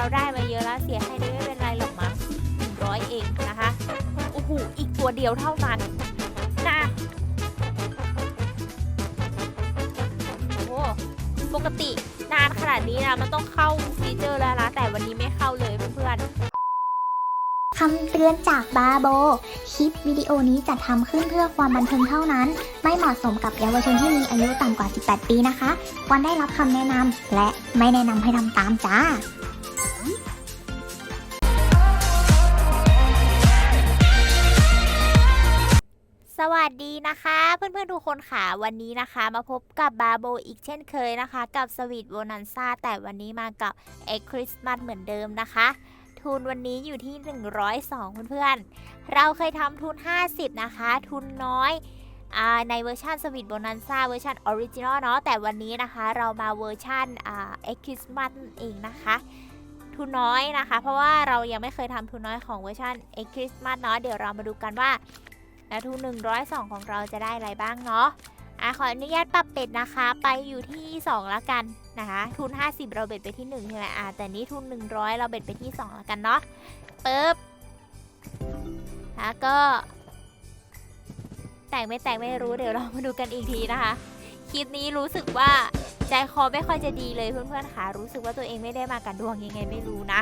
เราได้มาเยอะแล้วเสียให้ได้ไม่เป็นไรหรอกมั้งหนึ่งร้อยเองนะคะโอ้โหอีกตัวเดียวเท่านั้นนะโอ้ปกตินานขนาดนี้นะมันต้องเข้าฟีเจอร์แล้วนะแต่วันนี้ไม่เข้าเลยเพื่อนคำเตือนจากบาโบ คลิปวิดีโอนี้จัดทำขึ้นเพื่อความบันเทิงเท่านั้น ไม่เหมาะสมกับเยาวชนที่มีอายุต่ำกว่า 18 ปีนะคะ ควรได้รับคำแนะนำและไม่แนะนำให้ทำตามจ้า ดีนะคะ เพื่อนๆทุกคนค่ะวันนี้นะคะ มาพบกับบาโบอีกเช่นเคยนะคะ กับสวีทโบนันซ่าแต่วันนี้มากับเอ็กคริสต์มาสเหมือนเดิมนะคะ ทุนวันนี้อยู่ที่ 102 เพื่อนๆ เราเคยทำทุน 50 นะคะ ทุนน้อยอในเวอร์ชันสวีทโบนันซ่าเวอร์ชันออริจินอลเนาะแต่วันนี้นะคะเรามาเวอร์ชันเอ็กคริสต์มาสเองนะคะทุนน้อยนะคะ เพราะว่าเรายังไม่เคยทำทุนน้อยของเวอร์ชันเอ็กคริสต์มาสเนาะเดี๋ยวเรามาดูกันว่า และทุน102 ของเราจะได้อะไรบ้างเนาะอะขออนุญาตปรับเป็ดนะคะ ไปอยู่ที่ 2 ละกันนะคะ ทุน 50 เราเบ็ดไปที่1ใช่ไหมอะแต่นี้ทุน 100 เราเบ็ดไปที่ 2 ละกันเนาะปึ๊บแล้วก็ แต่งไม่แต่งไม่รู้เดี๋ยวเรามาดูกันอีกทีนะคะ คลิปนี้รู้สึกว่าใจคอไม่ค่อยจะดีเลยเพื่อนๆค่ะ รู้สึกว่าตัวเองไม่ได้มากันดวงยังไงไม่รู้นะ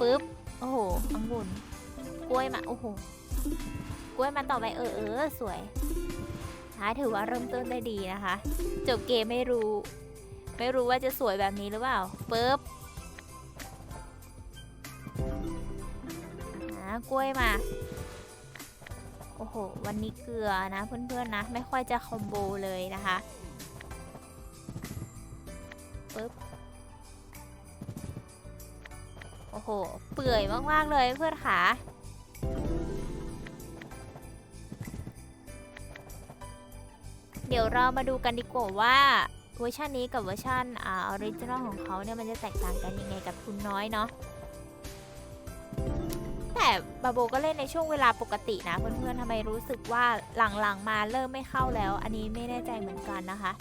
ปึ๊บ โอ้โหองุ่นกล้วยมา โอ้โห กล้วยมาต่อไปเออเออสวยท้ายถือว่าเริ่มต้นได้ดีนะคะ จบเกมไม่รู้ ไม่รู้ว่าจะสวยแบบนี้หรือเปล่าปึ๊บกล้วยมา โอ้โห วันนี้เกลือนะเพื่อนๆนะ ไม่ค่อยจะคอมโบเลยนะคะปึ๊บ โอ้โห เปื่อยมากๆเลยเพื่อนขา เดี๋ยวเรามาดูกันดีกว่าว่าเวอร์ชันนี้กับเวอร์ชันอ่าออริจินอลของเขาเนี่ยมันจะแตกต่างกันยังไงกับทุนน้อยเนาะแต่บาโบก็เล่นในช่วงเวลาปกตินะเพื่อนๆทำไมรู้สึกว่าหลังๆมาเริ่มไม่เข้าแล้ว อันนี้ไม่แน่ใจเหมือนกันนะคะ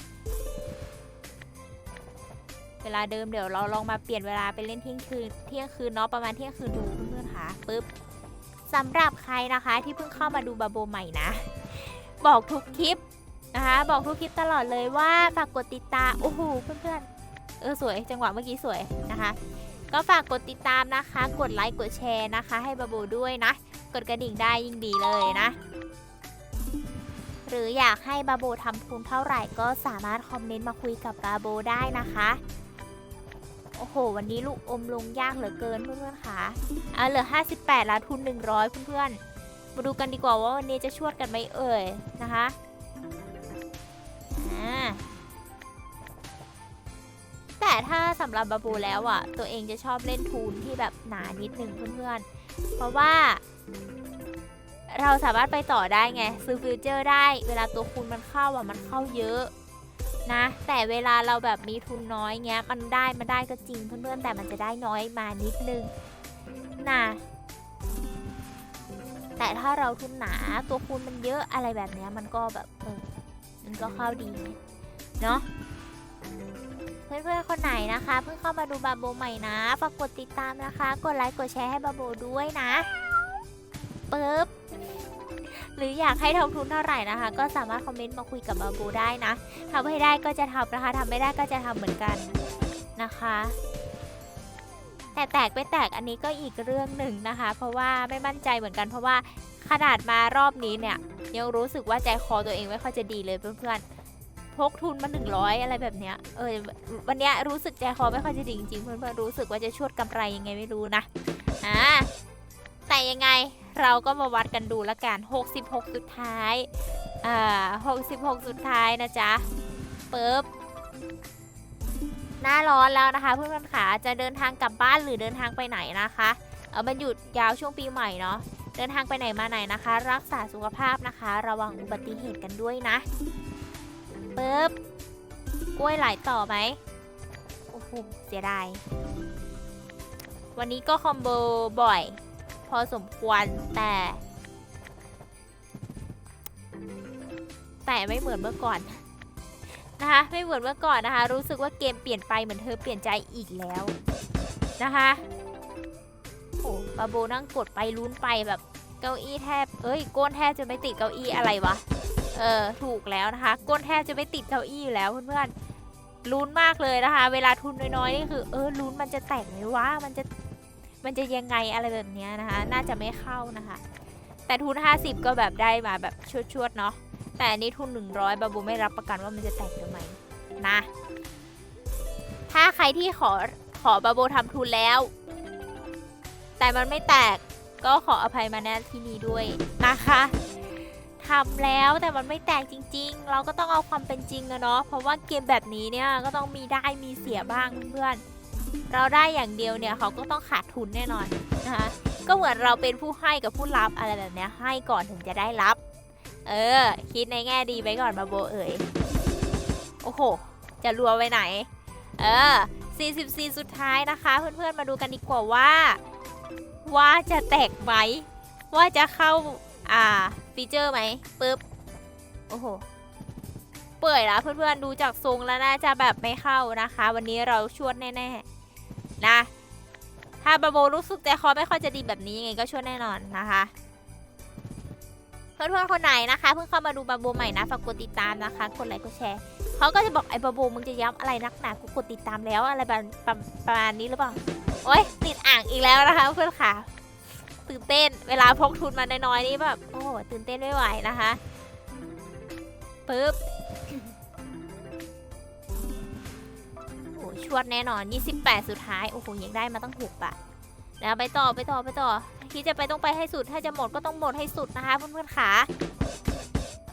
เวลาเดิมเดี๋ยวเราลองมาเปลี่ยนเวลาไปเล่นเที่ยงคืนเที่ยงคืนเนาะประมาณเที่ยงคืนดูเพื่อนๆค่ะปึ๊บสำหรับใครนะคะที่เพิ่งเข้ามาดูบาโบใหม่นะ บอกทุกคลิป นะคะ บอกทุกคลิปตลอดเลยว่าฝากกดติดตามโอ้โหเพื่อนๆเออสวยจังหวะเมื่อกี้สวยนะคะ ก็ฝากกดติดตามนะคะ กดไลค์กดแชร์นะคะ ให้บาโบด้วยนะ กดกระดิ่งได้ยิ่งดีเลยนะ หรืออยากให้บาโบทำทุนเท่าไหร่ก็สามารถคอมเมนต์มาคุยกับบาโบได้นะคะโอ้โห วันนี้ลูกอมลงยากเหลือเกินเพื่อนๆค่ะอะเหลือ 58 แล้วทุน 100 เพื่อนๆ มาดูกันดีกว่าว่าวันนี้จะชวดกันไหมเอ่ยนะคะ ถ้าสำหรับบาบูแล้วอะ ตัวเองจะชอบเล่นทูนที่แบบหนานิดนึงเพื่อนๆ เพราะว่า เราสามารถไปต่อได้ไง ซื้อฟิวเจอร์ได้ เวลาตัวคูณมันเข้าอะมันเข้าเยอะนะ แต่เวลาเราแบบมีทุนน้อยเงี้ย มันได้มันได้ก็จริงเพื่อนๆ แต่มันจะได้น้อยมานิดนึงนะแต่ถ้าเราทุนหนาตัวคูณมันเยอะอะไรแบบเนี้ยมันก็แบบเออมันก็เข้าดีเนาะ เพื่อนๆคนไหนนะคะ เพิ่งเข้ามาดูบาโบใหม่นะฝากกดติดตามนะคะ กดไลค์กดแชร์ให้บาโบด้วยนะปึ๊บหรืออยากให้ทำทุนเท่าไหร่นะคะ ก็สามารถคอมเมนต์มาคุยกับบาโบได้นะทำให้ได้ก็จะทำนะคะทำไม่ได้ก็จะทำเหมือนกันนะคะ แต่แตกไปแตกอันนี้ก็อีกเรื่องหนึ่งนะคะ เพราะว่าไม่มั่นใจเหมือนกัน เพราะว่าขนาดมารอบนี้เนี่ยยังรู้สึกว่าใจคอตัวเองไม่ค่อยจะดีเลยเพื่อนๆ พกทุนมา 100 อะไรแบบเนี้ย เออ วันเนี้ยรู้สึกใจคอไม่ค่อยจะดีจริงๆ เพื่อนๆ รู้สึกว่าจะชวดกำไรยังไงไม่รู้นะ อ่า แต่ยังไงเราก็มาวัดกันดูละกัน 66 สุดท้าย อ่า 66 สุดท้ายนะจ๊ะปึ๊บหน้าร้อนแล้วนะคะเพื่อนๆค่ะจะเดินทางกลับบ้านหรือเดินทางไปไหนนะคะเออมันหยุดยาวช่วงปีใหม่เนาะเดินทางไปไหนมาไหนนะคะ รักษาสุขภาพนะคะ ระวังอุบัติเหตุกันด้วยนะ ปึ๊บกล้วยไหลต่อไหมโอ้โหเสียดาย วันนี้ก็คอมโบบ่อย พอสมควรแต่ แต่ไม่เหมือนเมื่อก่อนนะคะไม่เหมือนเมื่อก่อนนะคะ รู้สึกว่าเกมเปลี่ยนไปเหมือนเธอเปลี่ยนใจอีกแล้วนะคะโอ้บาโบนั่งกดไปลุ้นไปแบบเก้าอี้แทบเอ้ยก้นแทบจะไม่ติดเก้าอี้อะไรวะ เออถูกแล้วนะคะ ก้นแทบจะไม่ติดเก้าอี้อยู่แล้วเพื่อนๆลุ้นมากเลยนะคะ เวลาทุนน้อยๆนี่คือ เออลุ้นมันจะแตกไหมวะมันจะมันจะยังไงอะไรแบบนี้นะคะ น่าจะไม่เข้านะคะ แต่ทุน 50 ก็แบบได้มาแบบชวดๆเนาะแต่อันนี้ทุน 100บาบูไม่รับประกันว่ามันจะแตกหรือไม่นะ ถ้าใครที่ขอขอบาโบทำทุนแล้ว แต่มันไม่แตกก็ขออภัยมาณที่นี้ด้วยนะคะ ทำแล้วแต่มันไม่แตกจริง ๆ เราก็ต้องเอาความเป็นจริงอะเนาะเพราะว่าเกมแบบนี้เนี่ยก็ต้องมีได้มีเสียบ้างเพื่อนเราได้อย่างเดียวเนี่ยเขาก็ต้องขาดทุนแน่นอนนะคะก็เหมือนเราเป็นผู้ให้กับผู้รับอะไรแบบนี้ให้ก่อนถึงจะได้รับ เออ คิดในแง่ดีไว้ก่อนบาโบเอ๋ยโอ้โห จะรัวไปไหน เออ 44 สุดท้ายนะคะ เพื่อนๆมาดูกันดีกว่าว่า ว่าจะแตกไหมว่าจะเข้าอ่า ฟีเจอร์ไหมปึ๊บ โอ้โห เปื่อยแล้วเพื่อนๆ ดูจากทรงแล้วน่าจะแบบไม่เข้านะคะ วันนี้เราชวดแน่ๆ นะ ถ้าบาโบรู้สึกใจคอไม่ค่อยจะดีแบบนี้ยังไงก็ชวดแน่นอนนะคะเพื่อนๆคนไหนนะคะ เพิ่งเข้ามาดูบาโบใหม่นะฝากกดติดตามนะคะกดไลค์กดแชร์เขาก็จะบอกไอ้บาโบมึงจะย้ำอะไรนักหนากูกดติดตามแล้วอะไรประประมาณนี้หรือเปล่าโอ๊ยติดอ่างอีกแล้วนะคะเพื่อนค่ะ ตื่นเต้น เวลาพกทุนมาน้อยๆนี่แบบโอ้ตื่นเต้นไม่ไหวนะคะปึ๊บโอ้ชวดแน่นอน 28 สุดท้าย โอ้โหยังได้มาตั้งหกบาทแล้วไปต่อไปต่อไปต่อคิดจะไปต้องไปให้สุด ถ้าจะหมดก็ต้องหมดให้สุดนะคะเพื่อนๆขา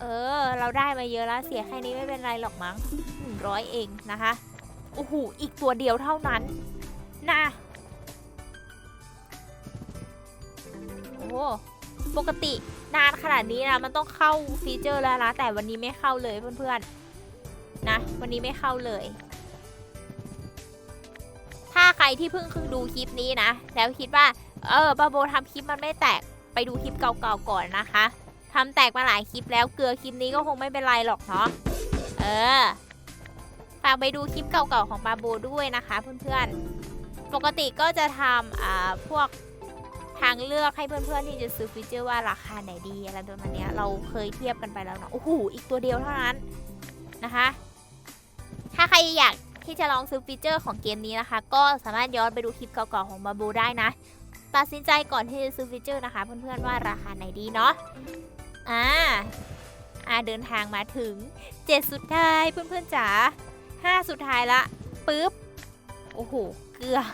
เออ เราได้มาเยอะแล้วเสียแค่นี้ไม่เป็นไรหรอกมั้งร้อยเองนะคะโอ้โหอีกตัวเดียวเท่านั้นนะ ปกตินานขนาดนี้นะมันต้องเข้าฟีเจอร์แล้วนะแต่วันนี้ไม่เข้าเลยเพื่อนๆนะวันนี้ไม่เข้าเลย ถ้าใครที่เพิ่งคือดูคลิปนี้นะแล้วคิดว่า เออบาโบทำคลิปมันไม่แตกไปดูคลิปเก่าๆก่อนนะคะทำแตกมาหลายคลิปแล้วเกลือคลิปนี้ก็คงไม่เป็นไรหรอกเนาะเออฝากไปดูคลิปเก่าๆของบาโบด้วยนะคะเพื่อนๆปกติก็จะทำอ่าพวก ทางเลือกให้เพื่อนๆที่จะซื้อฟีเจอร์ว่าราคาไหนดีอะไรประมาณนี้เราเคยเทียบกันไปแล้วเนาะโอ้โหอีกตัวเดียวเท่านั้นนะคะ ถ้าใครอยากที่จะลองซื้อฟีเจอร์ของเกมนี้นะคะ ก็สามารถย้อนไปดูคลิปเก่าๆของบาโบได้นะ ตัดสินใจก่อนที่จะซื้อฟีเจอร์นะคะ เพื่อนๆว่าราคาไหนดีเนาะอ่าอ่าเดินทางมาถึง 7 สุดท้ายเพื่อนๆจ๋า5 สุดท้ายละปึ๊บ โอ้โห เกลือบ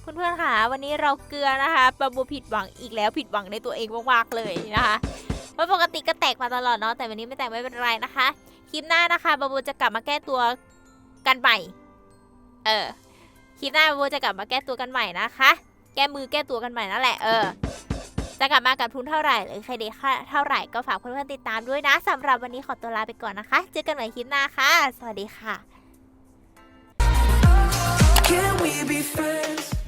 เพื่อนๆค่ะวันนี้เราเกลือนะคะบาบูผิดหวังอีกแล้วผิดหวังในตัวเองมากๆเลยนะคะเพราะปกติก็แตกมาตลอดเนาะแต่วันนี้ไม่แตกไม่เป็นไรนะคะ คลิปหน้านะคะบาบูจะกลับมาแก้ตัวกันใหม่ เออคลิปหน้าบาบูจะกลับมาแก้ตัวกันใหม่นะคะ แก้มือแก้ตัวกันใหม่นั่นแหละเออจะกลับมากับทุนเท่าไหร่หรือใครเดค่าเท่าไหร่ก็ฝากเพื่อนๆติดตามด้วยนะสำหรับวันนี้ขอตัวลาไปก่อนนะคะ เจอกันใหม่คลิปหน้าค่ะ สวัสดีค่ะ Can we be friends?